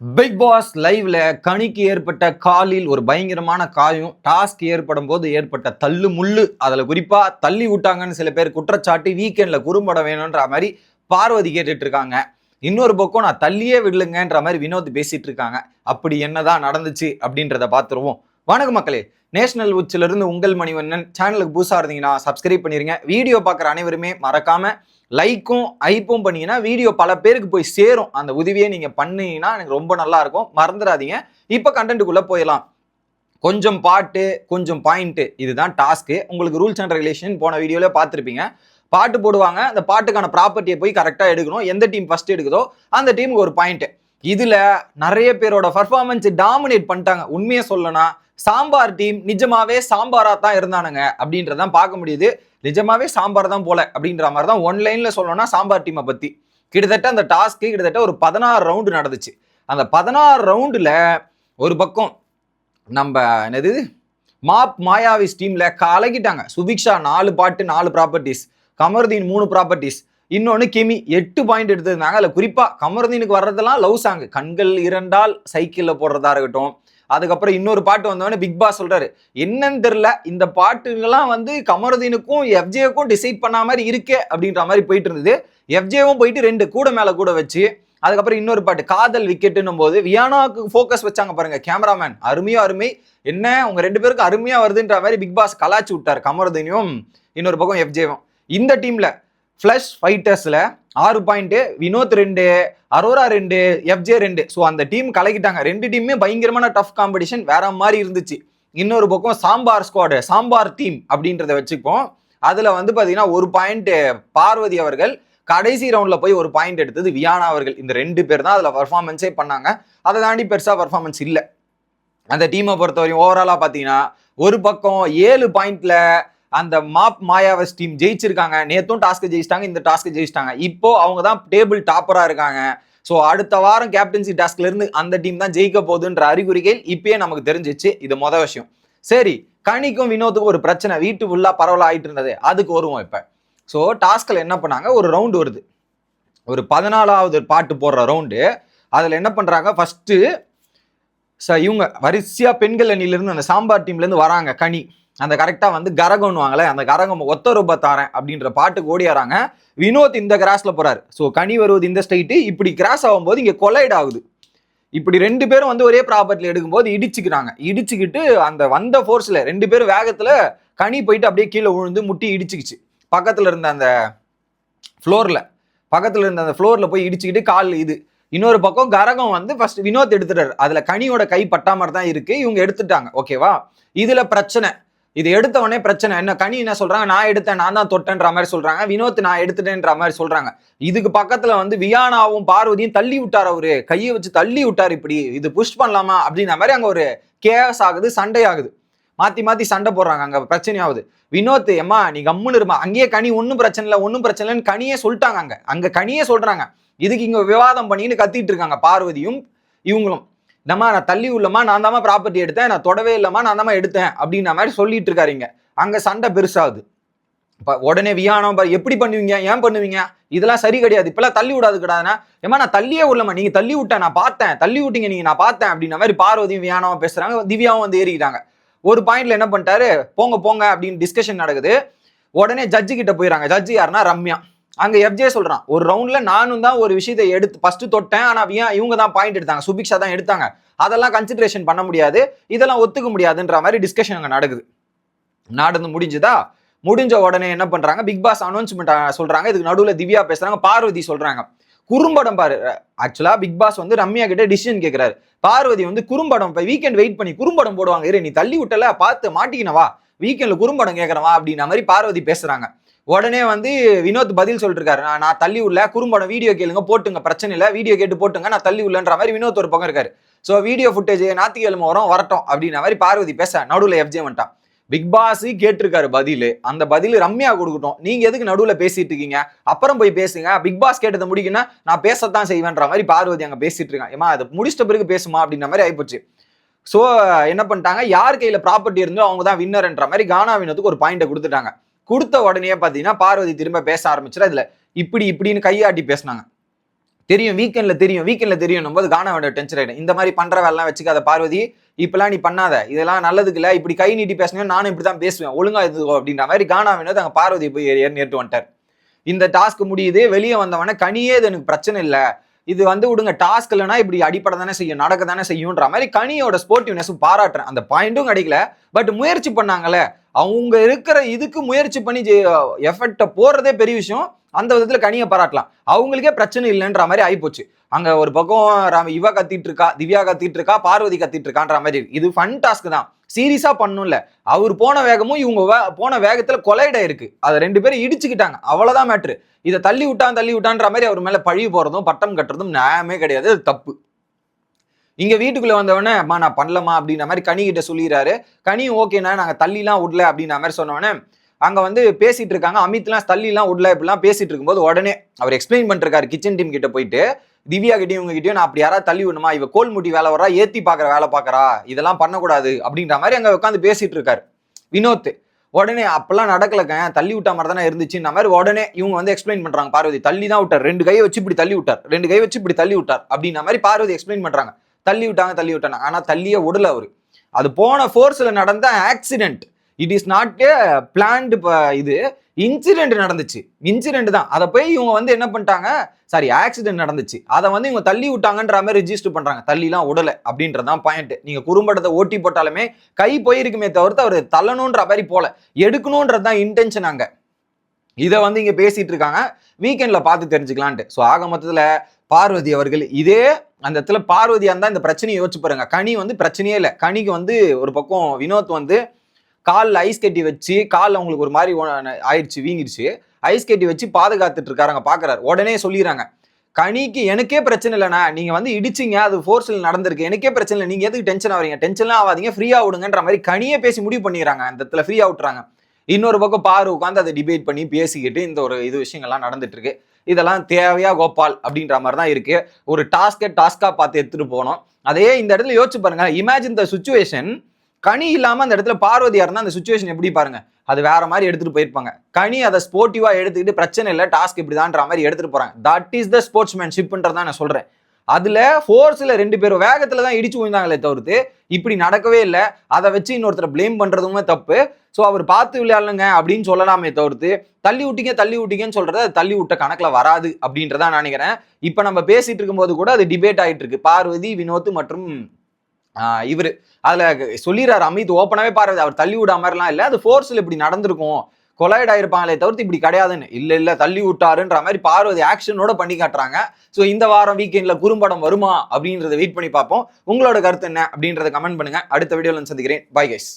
Big pass லைவ்ல கணிக்கு ஏற்பட்ட காலில் ஒரு பயங்கரமான காயம். டாஸ்க் ஏற்படும் போது ஏற்பட்ட தள்ளு முள்ளு. அதுல குறிப்பா தள்ளி விட்டாங்கன்னு சில பேர் குற்றச்சாட்டு வீக்கெண்ட்ல குறும்பட வேணும்ன்ற மாதிரி பார்வதி கேட்டுட்டு இருக்காங்க இன்னொரு பக்கம் நான் தள்ளியே விடலுங்கன்ற மாதிரி வினோத் பேசிட்டு இருக்காங்க. அப்படி என்னதான் நடந்துச்சு அப்படின்றத பார்த்துருவோம். வணக்க மக்களே. நேஷனல் உச்சிலிருந்து உங்கள் மணிவண்ணன். சேனலுக்கு புதுசாக இருந்தீங்கன்னா சப்ஸ்கிரைப் பண்ணிருங்க. வீடியோ பார்க்குற அனைவருமே மறக்காமல் லைக்கும் ஐப்பும் பண்ணீங்கன்னா வீடியோ பல பேருக்கு போய் சேரும். அந்த உதவியை நீங்கள் பண்ணீங்கன்னா எனக்கு ரொம்ப நல்லா இருக்கும் மறந்துடாதீங்க. இப்போ கண்டென்ட்டுக்குள்ள போயிடலாம். கொஞ்சம் பாட்டு கொஞ்சம் பாயிண்ட்டு இதுதான் டாஸ்க்கு உங்களுக்கு ரூல்ஸ் அண்ட் ரெகுலேஷன் போன வீடியோவில் பார்த்துருப்பீங்க. பாட்டு போடுவாங்க. அந்த பாட்டுக்கான ப்ராப்பர்ட்டியை போய் கரெக்டாக எடுக்கணும். எந்த டீம் ஃபஸ்ட் எடுக்குதோ அந்த டீமுக்கு ஒரு பாயிண்ட்டு இதில் நிறைய பேரோட பர்ஃபார்மன்ஸ் டாமினேட் பண்ணிட்டாங்க. உண்மையை சொல்லனா சாம்பார் டீம் நிஜமாவே சாம்பாரா தான் இருந்தானுங்க அப்படின்றதான் பார்க்க முடியுது. நிஜமாவே சாம்பார் தான் போல அப்படின்ற மாதிரி தான் ஒன் லைன்ல சொல்லணும்னா சாம்பார் டீமை பத்தி. கிட்டத்தட்ட அந்த டாஸ்க்கு கிட்டத்தட்ட ஒரு பதினாறு ரவுண்டு நடந்துச்சு. அந்த பதினாறு ரவுண்டில் ஒரு பக்கம் நம்ம என்னது? மாப் மாயாவிஸ் டீமில் கலக்கிட்டாங்க. சுபிக்ஷா நாலு பாட்டு நாலு ப்ராப்பர்ட்டிஸ் கமருதீன் மூணு ப்ராப்பர்ட்டிஸ் இன்னொன்று கிமி எட்டு பாயிண்ட் எடுத்திருந்தாங்க. அதில் குறிப்பாக கமருதீனுக்கு வர்றதெல்லாம் லவ் சாங் கண்கள் இரண்டால் சைக்கிளில் போடுறதா இருக்கட்டும். அதுக்கப்புறம் இன்னொரு பாட்டு வந்தவொடனே பிக் பாஸ் சொல்றாரு. என்னன்னு தெரியல இந்த பாட்டுங்கெல்லாம் வந்து கமருதீனுக்கும் எஃப்ஜேவுக்கும் டிசைட் பண்ண மாதிரி இருக்கே அப்படின்ற மாதிரி போயிட்டு இருந்தது. எஃப்ஜேவும் போயிட்டு ரெண்டு கூட மேல கூட வச்சு அதுக்கப்புறம் இன்னொரு பாட்டு காதல் விக்கெட்டுன்னும் போது வியானாவுக்கு ஃபோக்கஸ் வச்சாங்க பாருங்க கேமராமேன் அருமையோ அருமை. என்ன? உங்க ரெண்டு பேருக்கு அருமையா வருதுன்ற மாதிரி பிக் பாஸ் கலாச்சி விட்டார் கமருதீனையும் இன்னொரு பக்கம் எஃப்ஜேவும் இந்த டீம்ல ஃப்ளஷ் ஃபைட்டர்ஸில் ஆறு பாயிண்ட்டு வினோத் ரெண்டு அரோரா ரெண்டு எஃப்ஜே ரெண்டு. ஸோ அந்த டீம் கலக்கிட்டாங்க. ரெண்டு டீமுமே பயங்கரமான டஃப் காம்படிஷன் வேற மாதிரி இருந்துச்சு. இன்னொரு பக்கம் சாம்பார் ஸ்குவாடு சாம்பார் டீம் அப்படின்றத வச்சுப்போம். அதில் வந்து பார்த்தீங்கன்னா ஒரு பாயிண்ட் பார்வதி அவர்கள் கடைசி ரவுண்டில் போய் ஒரு பாயிண்ட் எடுத்தது வியானா அவர்கள். இந்த ரெண்டு பேர் தான் அதில் பர்ஃபார்மன்ஸே பண்ணாங்க. அதை தாண்டி பெருசாக பர்ஃபார்மன்ஸ் இல்லை. அந்த டீமை பொறுத்தவரையும் ஓவராலாக பார்த்தீங்கன்னா ஒரு பக்கம் ஏழு பாயிண்ட்ல அந்த மாப் மாயாவஸ் டீம் ஜெயிச்சிருக்காங்க. நேத்தும் டாஸ்க் ஜெயிச்சிட்டாங்க இந்த டாஸ்க் ஜெயிச்சிட்டாங்க. இப்போ அவங்க தான் டேபிள் டாப்பரா இருக்காங்க. ஸோ அடுத்த வாரம் கேப்டன்சி டாஸ்க்ல இருந்து அந்த டீம் தான் ஜெயிக்க போகுதுன்ற அறிகுறிகள் இப்பயே நமக்கு தெரிஞ்சிச்சு. இது மொதல் விஷயம். சரி கனிக்கும் வினோத்துக்கும் ஒரு பிரச்சனை. வீட்டு ஃபுல்லா பரவல் ஆயிட்டு இருந்தது. அதுக்கு வருவோம் இப்ப. ஸோ டாஸ்கில் என்ன பண்ணாங்க? ஒரு ரவுண்டு வருது. ஒரு பதினாலாவது பாட்டு போடுற ரவுண்டு அதில் என்ன பண்ணுறாங்க ஃபஸ்ட்டு ச இவங்க வரிசையா பெண்கள் அணியிலிருந்து அந்த சாம்பார் டீம்லேருந்து வராங்க கனி. அந்த கரெக்டாக வந்து கரகம்னுவாங்களே அந்த கரகம் ஒத்த ரூபாய் தாரேன் அப்படின்ற பாட்டுக்கு ஓடியாராங்க. வினோத் இந்த கிராஸில் போறாரு. ஸோ கனி வருவது இந்த ஸ்ட்ரைட்டு இப்படி கிராஸ் ஆகும்போது இங்கே கொலைட் ஆகுது. இப்படி ரெண்டு பேரும் வந்து ஒரே ப்ராப்பர்ட்டியில் எடுக்கும்போது இடிச்சுக்கிறாங்க. இடிச்சுக்கிட்டு அந்த வந்த ஃபோர்ஸில் ரெண்டு பேரும் வேகத்தில் கனி போயிட்டு அப்படியே கீழே விழுந்து முட்டி இடிச்சுக்கிச்சு. பக்கத்தில் இருந்த அந்த ஃப்ளோரில் பக்கத்தில் இருந்த அந்த ஃப்ளோரில் போய் இடிச்சுக்கிட்டு கால் இது. இன்னொரு பக்கம் கரகம் வந்து ஃபர்ஸ்ட் வினோத் எடுத்துட்டாரு. அதில் கனியோட கை பட்டா மாதிரி தான் இருக்குது இவங்க எடுத்துட்டாங்க. ஓகேவா இதில் பிரச்சனை. இது எடுத்த உடனே பிரச்சனை. என்ன கனி என்ன சொல்றாங்க? நான் எடுத்தேன் நான் தான் தொட்டேன்ற மாதிரி சொல்றாங்க. வினோத் நான் எடுத்துட்டேன்ற மாதிரி சொல்றாங்க. இதுக்கு பக்கத்துல வந்து வியானாவும் பார்வதியும் தள்ளி விட்டார் அவரு. கையை வச்சு தள்ளி விட்டார் இப்படி. இது புஷ் பண்ணலாமா? அப்படின்ற மாதிரி அங்க ஒரு கேஸ் ஆகுது சண்டை ஆகுது மாத்தி மாத்தி சண்டை போடுறாங்க அங்க. பிரச்சனை ஆகுது வினோத் எம்மா நீ கம்முன்னு இருமா. அங்கேயே கனி ஒன்றும் பிரச்சனை இல்லை ஒன்றும் பிரச்சனை இல்லைன்னு கனியே சொல்லிட்டாங்க அங்க. அங்க கனியே சொல்றாங்க. இதுக்கு இங்க விவாதம் பண்ணின்னு கத்திட்டு இருக்காங்க பார்வதியும் இவங்களும். நம்ம நான் தள்ளி உள்ளமா நான் தாம்மா ப்ராப்பர்ட்டி எடுத்தேன் நான் தொடவே இல்லைம்மா நான் தாம்மா எடுத்தேன் அப்படின்ற மாதிரி சொல்லிட்டு இருக்காருங்க அங்கே சண்டை பெருசாகுது. இப்போ உடனே வியானம் எப்படி பண்ணுவீங்க ஏன் பண்ணுவீங்க? இதெல்லாம் சரி கிடையாது. இப்பெல்லாம் தள்ளி விடாது கிடையாதுன்னா ஏமா நான் தள்ளியே விடலமா நீங்கள் தள்ளி விட்டேன் நான் பார்த்தேன். தள்ளி விட்டீங்க நீங்கள் நான் பார்த்தேன் அப்படின்ற மாதிரி பார்வதியும் வியானமும் பேசுகிறாங்க திவ்யாவும் வந்து ஏறிக்கிறாங்க ஒரு பாயிண்ட்ல என்ன பண்ணிட்டாரு? போங்க போங்க அப்படின்னு டிஸ்கஷன் நடக்குது. உடனே ஜட்ஜு கிட்ட போயிடறாங்க. ஜட்ஜு யாருன்னா ரம்யா. அங்க எஃப்ஜே சொல்றான் ஒரு ரவுண்ட்ல நானும் தான் ஒரு விஷயத்தை எடுத்து ஃபர்ஸ்ட் தொட்டேன் ஆனா ஏன் இவங்க தான் பாயிண்ட் எடுத்தாங்க சுபிக்ஷா தான் எடுத்தாங்க. அதெல்லாம் கன்சிடரேஷன் பண்ண முடியாது இதெல்லாம் ஒத்துக்க முடியாதுன்ற மாதிரி டிஸ்கஷன் அங்க நடக்குது. நடந்து முடிஞ்சுதா? முடிஞ்ச உடனே என்ன பண்றாங்க? பிக் பாஸ் அனௌன்ஸ்மெண்ட் சொல்றாங்க இதுக்கு நடுவில் திவ்யா பேசுறாங்க பார்வதி சொல்றாங்க. குறும்படம் பாரு ஆக்சுவலா பிக் பாஸ் வந்து ரம்யா கிட்ட டிசிஷன் கேட்கிறாரு பார்வதி வந்து குறும்படம் இப்போ வீக்கெண்ட் வெயிட் பண்ணி குறும்படம் போடுவாங்க இரு நீ தள்ளி விட்டல பார்த்து மாட்டிக்கினவா வீக்கெண்ட்ல குறும்படம் கேட்கறவா அப்படின்ற மாதிரி பார்வதி பேசுறாங்க. உடனே வந்து வினோத் பதில் சொல்லிருக்காரு. நான் நான் தள்ளி உள்ள குறும்படம் வீடியோ கேளுங்க போட்டுங்க பிரச்சனை இல்லை. வீடியோ கேட்டு போட்டுங்க நான் தள்ளி உள்ளன்ற மாதிரி வினோத் ஒரு பக்கம் இருக்காரு. ஸோ வீடியோ ஃபுட்டேஜ் ஞாத்திக்கிழமை வரும் வரட்டும் அப்படின்ற மாதிரி பார்வதி பேச நடுவில் எஃப்ஜே வந்துட்டான். பிக் பாஸ் கேட்டிருக்காரு பதில். அந்த பதில் ரம்யா கொடுக்கட்டும். நீங்க எதுக்கு நடுவில் பேசிட்டு இருக்கீங்க? அப்புறம் போய் பேசுங்க. பிக் பாஸ் கேட்டதை முடிக்கணும்னா நான் பேசத்தான் செய்வேன்ற மாதிரி பார்வதி அங்கே பேசிட்டு இருக்காங்க. ஏமா அதை முடிச்சிட்ட பிறகு பேசுமா அப்படின்ற மாதிரி ஆயிப்போச்சு. ஸோ என்ன பண்ணிட்டாங்க? யார் கையில் ப்ராப்பர்ட்டி இருந்தோ அவங்க தான் வின்னர்ன்ற மாதிரி கானா வினத்துக்கு ஒரு பாயிண்ட்டை கொடுத்துட்டாங்க. கொடுத்த உடனே பார்த்தீங்கன்னா பார்வதி திரும்ப பேச ஆரம்பிச்சிடும் இதில் இப்படி இப்படின்னு கையாட்டி பேசினாங்க. தெரியும் வீக்கெண்ட்ல தெரியும் வீக்கெண்ட்ல தெரியும் போது காண வேண்டிய டென்ஷன் ஆகிடும் இந்த மாதிரி பண்ற வேலைலாம் வச்சுக்காத பார்வதி இப்பெல்லாம் நீ பண்ணாத. இதெல்லாம் நல்லதுக்கு இல்லை இப்படி கை நீட்டி பேசினா நானும் இப்படி தான் பேசுவேன். ஒழுங்கா இது அப்படின்ற மாதிரி காணா வேணும் அங்கே பார்வதி போய் ஏறி நேற்று வந்துட்டார். இந்த டாஸ்க் முடியுது வெளியே வந்தவன கனியே இது எனக்கு பிரச்சனை இல்லை. இது வந்து விடுங்க டாஸ்க் இல்லைனா இப்படி அடிப்படை தானே செய்யும் நடக்க தானே செய்யும்ன்ற மாதிரி கனியோட ஸ்போர்ட்டிவ்னஸும் பாராட்டுறேன். அந்த பாயிண்ட்டும் கிடைக்கல. பட் முயற்சி பண்ணாங்கல்ல அவங்க இருக்கிற இதுக்கு முயற்சி பண்ணி எஃபெக்டை போடுறதே பெரிய விஷயம். அந்த விதத்தில் கனியை பாராட்டலாம். அவங்களுக்கே பிரச்சனை இல்லைன்ற மாதிரி ஆகிப்போச்சு அங்கே ஒரு பக்கம் ராம இவ கத்திட்டு இருக்கா திவ்யா கத்திட்டு இருக்கா பார்வதி கத்திட்டு இருக்கான்ற மாதிரி இருக்கு. இது ஃபன் டாஸ்க் தான். சீரியஸா பண்ணும்ல. அவர் போன வேகமும் இவங்க வே- போன வேகத்துல கொலைட இருக்கு அதை ரெண்டு பேரும் இடிச்சுக்கிட்டாங்க. அவ்வளவுதான் மேட்ரு இதை தள்ளி விட்டான் தள்ளி விட்டான்ற மாதிரி அவர் மேல பழி போறதும் பட்டம் கட்டுறதும் நியாயமே கிடையாது. அது தப்பு. இங்க வீட்டுக்குள்ள வந்தவொடனே அம்மா நான் பண்ணலமா அப்படின்ற மாதிரி கனி கிட்ட சொல்லிடுறாரு. கனி ஓகேண்ணா நாங்க தள்ளிலாம் விடல அப்படின்ற மாதிரி சொன்னவொடனே அங்க வந்து பேசிட்டு இருக்காங்க. அமித்லாம் தள்ளிலாம் விடல இப்படிலாம் பேசிட்டு இருக்கும்போது உடனே அவர் எக்ஸ்பிளைன் பண்ணிருக்காரு கிச்சன் டீம் கிட்ட போயிட்டு திவ்யா கிட்டயும் இவங்க கிட்டயும் நான் அப்படி யாராவது தள்ளி விடணுமா? இவ கோல் முட்டி வேலை வரா ஏத்தி பாக்குற வேலை பாக்குறா இதெல்லாம் பண்ணக்கூடாது அப்படின்ற மாதிரி அங்க உட்காந்து பேசிட்டு இருக்காரு. வினோத் உடனே அப்பெல்லாம் நடக்கலங்க தள்ளி விட்டா மாதிரி தானே இருந்துச்சுன்ற மாதிரி உடனே இவங்க வந்து எக்ஸ்பிளைன் பண்றாங்க. பார்வதி தள்ளி தான் விட்டார். ரெண்டு கையை வச்சு இப்படி தள்ளி விட்டார். ரெண்டு கை வச்சு இப்படி தள்ளி விட்டார். அப்படின்ற மாதிரி பார்வதி எக்ஸ்பிளைன் பண்றாங்க. தள்ளி விட்டாங்க தள்ளி விட்டாங்க ஆனால் தள்ளியே விடல அவர். அது போன ஃபோர்ஸில் நடந்த accident it is not a planned இது. இன்சிடென்ட் நடந்துச்சு. இன்சிடென்ட் தான். அதை போய் இவங்க வந்து என்ன பண்ணிட்டாங்க? சாரி ஆக்சிடென்ட் நடந்துச்சு. அதை வந்து இவங்க தள்ளி விட்டாங்கன்ற மாதிரி ரிஜிஸ்டர் பண்ணுறாங்க தள்ளிலாம் உடலை அப்படின்றதான் பாயிண்ட் நீங்கள் குறும்படத்தை ஓட்டி போட்டாலுமே கை போயிருக்குமே தவிர்த்து அவர் தள்ளணுன்ற மாதிரி போல. எடுக்கணுன்றது தான் இன்டென்ஷன் அங்கே. இதை வந்து இங்கே பேசிகிட்டு இருக்காங்க. வீக்கெண்டில் பார்த்து தெரிஞ்சுக்கலான்ட்டு. ஸோ ஆக மொத்தத்தில் பார்வதி அவர்கள் இதே அந்த இடத்துல பார்வதியாக இருந்தால் இந்த பிரச்சனையை யோசிச்சு பாருங்க. கனி வந்து பிரச்சனையே இல்லை. கனிக்கு வந்து ஒரு பக்கம் வினோத் வந்து காலில் ஐஸ் கட்டி வச்சு காலில் அவங்களுக்கு ஒரு மாதிரி ஆயிடுச்சு வீங்கிடுச்சு. ஐஸ் கட்டி வச்சு பாதுகாத்துட்டு இருக்காருங்க பார்க்குறாரு உடனே சொல்லிடுறாங்க. கனிக்கு எனக்கே பிரச்சனை இல்லைண்ணா. நீங்கள் வந்து இடிச்சிங்க அது ஃபோர்ஸில் நடந்திருக்கு. எனக்கே பிரச்சனை இல்லை. நீங்கள் எதுக்கு டென்ஷன் ஆகிறீங்க டென்ஷன்லாம் ஆகாதீங்க ஃப்ரீயாக விடுங்கன்ற மாதிரி கனியே பேசி முடிவு பண்ணிடுறாங்க. அந்த இடத்துல ஃப்ரீயாக விட்டுறாங்க. இன்னொரு பக்கம் பாரு உட்காந்து அதை டிபேட் பண்ணி பேசிக்கிட்டு இந்த ஒரு இது விஷயங்கள்லாம் நடந்துட்டு இருக்கு. இதெல்லாம் தேவையா கோபால் அப்படின்ற மாதிரி தான் இருக்கு. ஒரு டாஸ்கை டாஸ்கா பார்த்து எடுத்துட்டு போனோம். அதே இந்த இடத்துல யோசிச்சு பாருங்க. இமேஜின் த சுச்சுவேஷன் கனி இல்லாம அந்த இடத்துல பார்வதியா இருந்தா அந்த சுச்சுவேஷன் எப்படி பாருங்க? அது வேற மாதிரி எடுத்துட்டு போயிருப்பாங்க. கனி அதை ஸ்போர்ட்டிவா எடுத்துக்கிட்டு பிரச்சனை இல்லை டாஸ்க் இப்படிதான்ற மாதிரி எடுத்துட்டு போறாங்க. தட் இஸ் த ஸ்போர்ட்ஸ்மேன்ஷிப்ன்றதான் நான் சொல்றேன். அதுல ஃபோர்ஸ்ல ரெண்டு பேரும் வேகத்துல தான் இடிச்சு விழுந்தாங்களே தவிர்த்து இப்படி நடக்கவே இல்லை. அதை வச்சு இன்னொருத்தரை ப்ளேம் பண்றதுமே தப்பு. ஸோ அவர் பார்த்து விளையாடலுங்க அப்படின்னு சொல்லலாமே தவிர்த்து தள்ளி விட்டீங்க தள்ளி விட்டீங்கன்னு சொல்றது அது தள்ளி விட்ட கணக்குல வராது அப்படின்றத நான் நினைக்கிறேன். இப்போ நம்ம பேசிட்டு இருக்கும்போது கூட அது டிபேட் ஆயிட்டு இருக்கு. பார்வதி வினோத் மற்றும் இவர். அதில் அதுல சொல்லிடுறாரு அமித் ஓப்பனாவே பார்வதி அவர் தள்ளி விட இல்லை. அது ஃபோர்ஸ்ல இப்படி நடந்திருக்கும். கொலாய்ட் ஆயிருப்பாங்களே தவிர்த்து இப்படி கிடையாதுன்னு. இல்ல இல்ல தள்ளி விட்டாருன்ற மாதிரி பார்வதி ஆக்ஷனோட பண்ணி காட்டுறாங்க. ஸோ இந்த வாரம் வீக்கெண்ட்ல குறும்படம் வருமா அப்படின்றத வெயிட் பண்ணி பார்ப்போம். உங்களோட கருத்து என்ன அப்படின்றத கமெண்ட் பண்ணுங்க. அடுத்த வீடியோவில் சந்திக்கிறேன். Bye guys